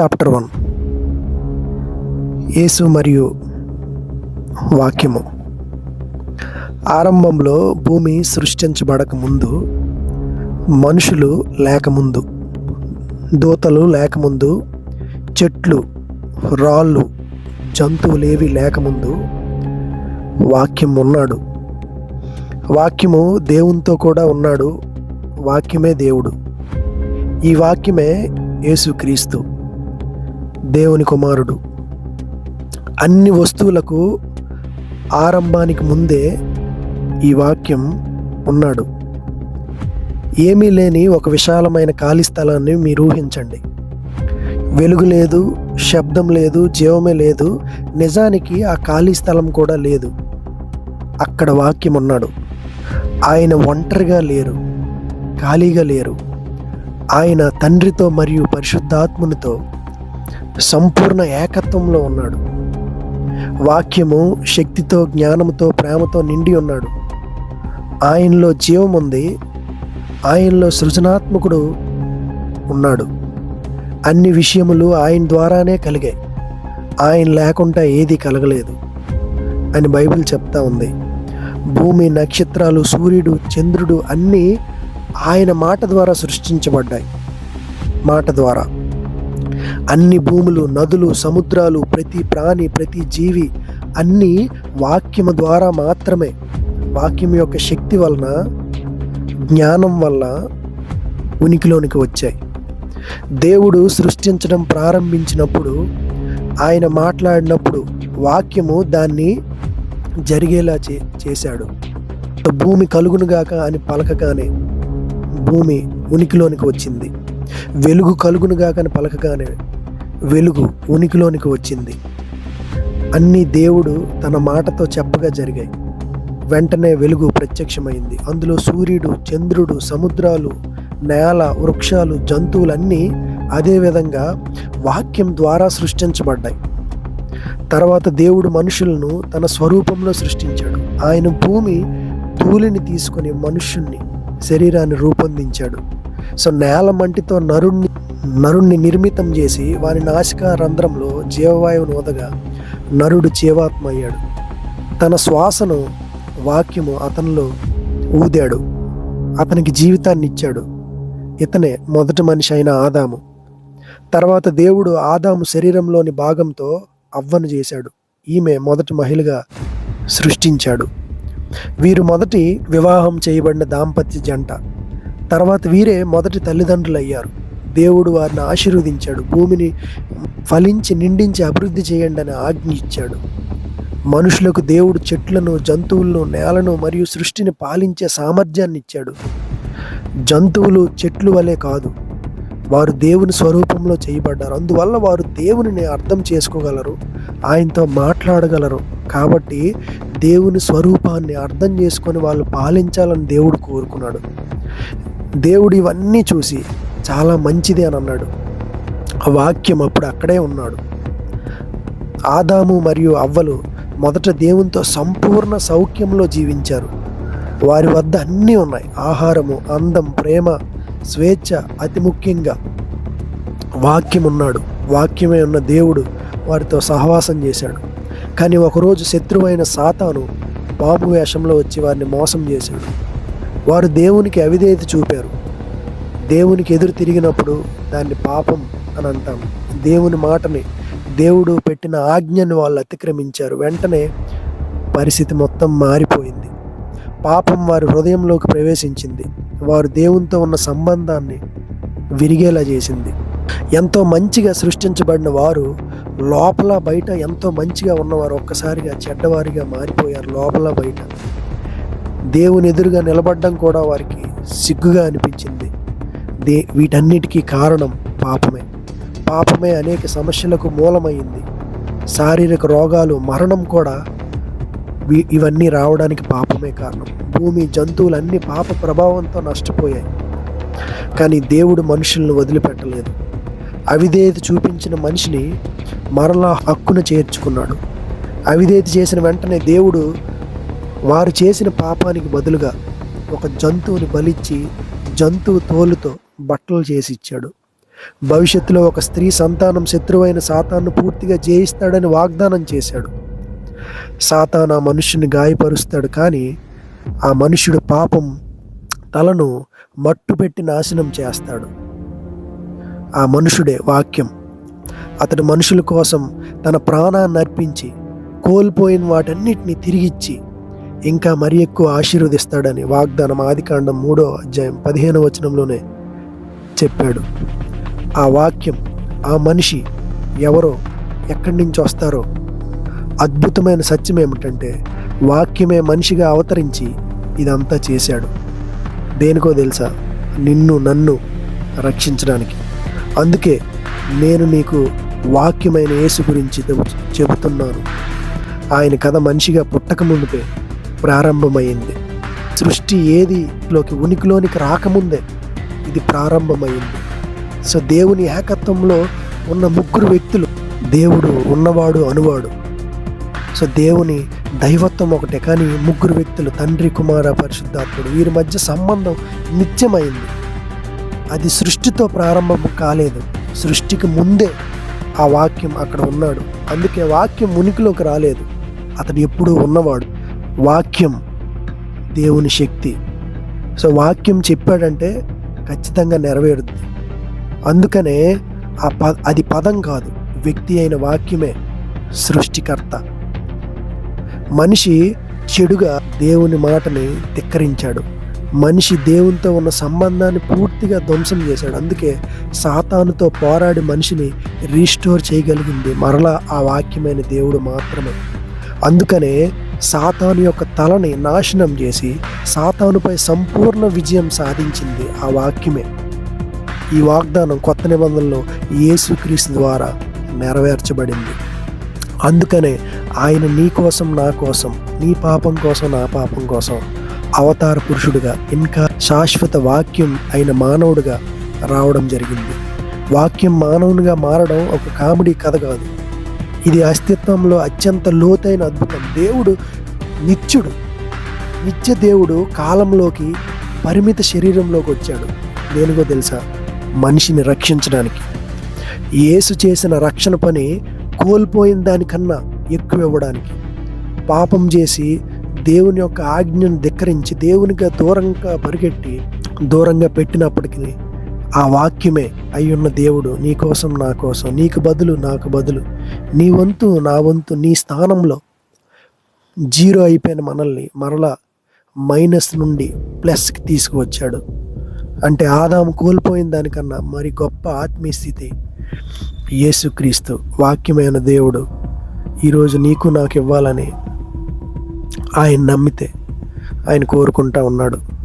Chapter one యేసు మరియు వాక్యము. ఆరంభంలో భూమి సృష్టించబడక ముందు మనుషులు లేకముందు దూతలు లేకముందు చెట్లు రాళ్ళు జంతువులేవి లేకముందు వాక్యం ఉన్నాడు. వాక్యము దేవునితో కూడా ఉన్నాడు. వాక్యమే దేవుడు. ఈ వాక్యమే యేసుక్రీస్తు. దేవుని కుమారుడు. అన్ని వస్తువులకు ఆరంభానికి ముందే ఈ వాక్యం ఉన్నాడు. ఏమీ లేని ఒక విశాలమైన ఖాళీ స్థలాన్ని మీరు ఊహించండి. వెలుగు లేదు శబ్దం లేదు జీవమే లేదు నిజానికి ఆ ఖాళీ స్థలం కూడా లేదు. అక్కడ వాక్యం ఉన్నాడు. ఆయన ఒంటరిగా లేరు ఖాళీగా లేరు. ఆయన తండ్రితో మరియు పరిశుద్ధాత్మునితో సంపూర్ణ ఏకత్వంలో ఉన్నాడు. వాక్యము శక్తితో జ్ఞానంతో ప్రేమతో నిండి ఉన్నాడు. ఆయనలో జీవం ఉంది. ఆయనలో సృజనాత్మకుడు ఉన్నాడు. అన్ని విషయములు ఆయన ద్వారానే కలిగాయి. ఆయన లేకుండా ఏది కలగలేదు అని బైబిల్ చెప్తా ఉంది. భూమి నక్షత్రాలు సూర్యుడు చంద్రుడు అన్నీ ఆయన మాట ద్వారా సృష్టించబడ్డాయి. మాట ద్వారా. అన్ని భూములు నదులు సముద్రాలు ప్రతి ప్రాణి ప్రతి జీవి అన్నీ వాక్యము ద్వారా మాత్రమే. వాక్యం యొక్క శక్తి వలన జ్ఞానం వల్ల ఉనికిలోనికి వచ్చాయి. దేవుడు సృష్టించడం ప్రారంభించినప్పుడు ఆయన మాట్లాడినప్పుడు వాక్యము దాన్ని జరిగేలా చే చేశాడు. భూమి కలుగునుగాక అని పలకగానే భూమి ఉనికిలోనికి వచ్చింది. వెలుగు కలుగునుగాక అని పలకగానే వెలుగు ఉనికిలోనికి వచ్చింది. అన్ని దేవుడు తన మాటతో చెప్పగా జరిగాయి. వెంటనే వెలుగు ప్రత్యక్షమైంది. అందులో సూర్యుడు చంద్రుడు సముద్రాలు నేల వృక్షాలు జంతువులన్నీ అదేవిధంగా వాక్యం ద్వారా సృష్టించబడ్డాయి. తర్వాత దేవుడు మనుషులను తన స్వరూపంలో సృష్టించాడు. ఆయన భూమి ధూళిని తీసుకొని మనుష్యుణ్ణి శరీరాన్ని రూపొందించాడు. సో నేల మంటితో నరుణ్ణి నరుణ్ణి నిర్మితం చేసి వారి నాసిక రంధ్రంలో జీవవాయువును వదగా నరుడు జీవాత్మ అయ్యాడు తన శ్వాసను వాక్యము అతనిలో ఊదాడు. అతనికి జీవితాన్ని ఇచ్చాడు. ఇతనే మొదటి మనిషి అయిన ఆదాము. తర్వాత దేవుడు ఆదాము శరీరంలోని భాగంతో అవ్వను చేశాడు. ఈమె మొదటి మహిళగా సృష్టించాడు. వీరు మొదటి వివాహం చేయబడిన దాంపత్య జంట. తర్వాత వీరే మొదటి తల్లిదండ్రులు అయ్యారు దేవుడు వారిని ఆశీర్వదించాడు. భూమిని ఫలించి నిండించి అభివృద్ధి చేయండి అని ఆజ్ఞ ఇచ్చాడు. మనుషులకు దేవుడు చెట్లను జంతువులను నేలను మరియు సృష్టిని పాలించే సామర్థ్యాన్ని ఇచ్చాడు. జంతువులు చెట్లు వలె కాదు వారు దేవుని స్వరూపంలో చేయబడ్డారు. అందువల్ల వారు దేవునిని అర్థం చేసుకోగలరు ఆయనతో మాట్లాడగలరు. కాబట్టి దేవుని స్వరూపాన్ని అర్థం చేసుకొని వాళ్ళు పాలించాలని దేవుడు కోరుకున్నాడు. దేవుడు ఇవన్నీ చూసి చాలా మంచిది అని అన్నాడు. ఆ వాక్యం అప్పుడు అక్కడే ఉన్నాడు. ఆదాము మరియు అవ్వలు మొదట దేవునితో సంపూర్ణ సౌఖ్యంలో జీవించారు. వారి వద్ద అన్నీ ఉన్నాయి. ఆహారము అందం ప్రేమ స్వేచ్ఛ అతి ముఖ్యంగా వాక్యం ఉన్నాడు. వాక్యమే ఉన్న దేవుడు వారితో సహవాసం చేశాడు. కానీ ఒకరోజు శత్రువైన సాతాను బాబు వేషంలో వచ్చి వారిని మోసం చేశాడు. వారు దేవునికి అవిధేయత చూపారు. దేవునికి ఎదురు తిరిగినప్పుడు దాన్ని పాపం అని అంటాం. దేవుని మాటని దేవుడు పెట్టిన ఆజ్ఞని వాళ్ళు అతిక్రమించారు. వెంటనే పరిస్థితి మొత్తం మారిపోయింది. పాపం వారి హృదయంలోకి ప్రవేశించింది. వారు దేవునితో ఉన్న సంబంధాన్ని విరిగేలా చేసింది. ఎంతో మంచిగా సృష్టించబడిన వారు లోపల బయట ఎంతో మంచిగా ఉన్నవారు ఒక్కసారిగా చెడ్డవారిగా మారిపోయారు లోపల బయట. దేవుని ఎదురుగా నిలబడడం కూడా వారికి సిగ్గుగా అనిపించింది. దే వీటన్నిటికీ కారణం పాపమే. పాపమే అనేక సమస్యలకు మూలమైంది శారీరక రోగాలు మరణం కూడా ఇవన్నీ రావడానికి పాపమే కారణం. భూమి జంతువులన్నీ పాప ప్రభావంతో నష్టపోయాయి. కానీ దేవుడు మనుషులను వదిలిపెట్టలేదు. అవిధేయత చూపించిన మనిషిని మరలా హక్కును చేర్చుకున్నాడు. అవిధేయత చేసిన వెంటనే దేవుడు వారు చేసిన పాపానికి బదులుగా ఒక జంతువుని బలిచ్చి జంతువు తోలుతో బట్టలు చేసి ఇచ్చాడు భవిష్యత్తులో ఒక స్త్రీ సంతానం శత్రువైన సాతాను పూర్తిగా జయిస్తాడని వాగ్దానం చేశాడు. సాతాన్ ఆ మనుషుని గాయపరుస్తాడు కానీ ఆ మనుషుడు పాపం తలను మట్టు పెట్టి నాశనం చేస్తాడు. ఆ మనుషుడే వాక్యం. అతడు మనుషుల కోసం తన ప్రాణాన్ని అర్పించి కోల్పోయిన వాటన్నిటిని తిరిగిచ్చి ఇంకా మరి ఎక్కువ ఆశీర్వదిస్తాడని వాగ్దానం ఆదికాండం మూడో అధ్యాయం పదిహేను వచనంలోనే చెప్పాడు. ఆ వాక్యం ఆ మనిషి ఎవరో ఎక్కడి నుంచి వస్తారో. అద్భుతమైన సత్యం ఏమిటంటే వాక్యమే మనిషిగా అవతరించి ఇదంతా చేశాడు. దేనికో తెలుసా? నిన్ను నన్ను రక్షించడానికి. అందుకే నేను నీకు వాక్యమైన యేసు గురించి చెబుతున్నాను. ఆయన కథ మనిషిగా పుట్టక మునిపే ప్రారంభమైంది. సృష్టి ఏదిలోకి ఉనికిలోనికి రాకముందే ఇది ప్రారంభమైంది. సో దేవుని ఏకత్వంలో ఉన్న ముగ్గురు వ్యక్తులు దేవుడు ఉన్నవాడు అనువాడు. సో దేవుని దైవత్వం ఒకటే కానీ ముగ్గురు వ్యక్తులు తండ్రి కుమార పరిశుద్ధాత్ముడు వీరి మధ్య సంబంధం నిత్యమైంది. అది సృష్టితో ప్రారంభం కాలేదు. సృష్టికి ముందే ఆ వాక్యం అక్కడ ఉన్నాడు. అందుకే వాక్యం ఉనికిలోకి రాలేదు. అతడు ఎప్పుడూ ఉన్నవాడు. వాక్యం దేవుని శక్తి. సో వాక్యం చెప్పాడంటే ఖచ్చితంగా నెరవేరుద్ది. అందుకనే ఆ ప అది పదం కాదు. వ్యక్తి అయిన వాక్యమే సృష్టికర్త. మనిషి చెడుగా దేవుని మాటని తిక్కరించాడు మనిషి దేవునితో ఉన్న సంబంధాన్ని పూర్తిగా ధ్వంసం చేశాడు. అందుకే సాతానుతో పోరాడి మనిషిని రీస్టోర్ చేయగలిగింది మరలా ఆ వాక్యమైన దేవుడు మాత్రమే. అందుకనే సాతాను యొక్క తలని నాశనం చేసి సాతానుపై సంపూర్ణ విజయం సాధించింది ఆ వాక్యమే. ఈ వాగ్దానం కొత్త నిబంధనలో యేసుక్రీస్తు ద్వారా నెరవేర్చబడింది. అందుకనే ఆయన నీ కోసం నా కోసం నీ పాపం కోసం నా పాపం కోసం అవతార పురుషుడుగా ఇంకా శాశ్వత వాక్యం అయిన మానవుడిగా రావడం జరిగింది. వాక్యం మానవునిగా మారడం ఒక కామెడీ కథ కాదు. ఇది అస్తిత్వంలో అత్యంత లోతైన అద్భుతం. దేవుడు నిత్యుడు. నిత్య దేవుడు కాలంలోకి పరిమిత శరీరంలోకి వచ్చాడు. దేనికో తెలుసా? మనిషిని రక్షించడానికి. యేసు చేసిన రక్షణ పని కోల్పోయిన దానికన్నా ఎక్కువ ఇవ్వడానికి. పాపం చేసి దేవుని యొక్క ఆజ్ఞను ధిక్కరించి దేవునిగా దూరంగా పరిగెట్టి దూరంగా పెట్టినప్పటికీ ఆ వాక్యమే అయ్యున్న దేవుడు నీ కోసం నా కోసం నీకు బదులు నాకు బదులు నీ వంతు నా వంతు నీ స్థానంలో జీరో అయిపోయిన మనల్ని మరలా మైనస్ నుండి ప్లస్కి తీసుకువచ్చాడు. అంటే ఆదాం కోల్పోయిన దానికన్నా మరి గొప్ప ఆత్మీయ స్థితి యేసుక్రీస్తు వాక్యమైన దేవుడు. ఈరోజు నీకు నాకు ఇవ్వాలని ఆయన నమ్మితే ఆయన కోరుకుంటా ఉన్నాడు.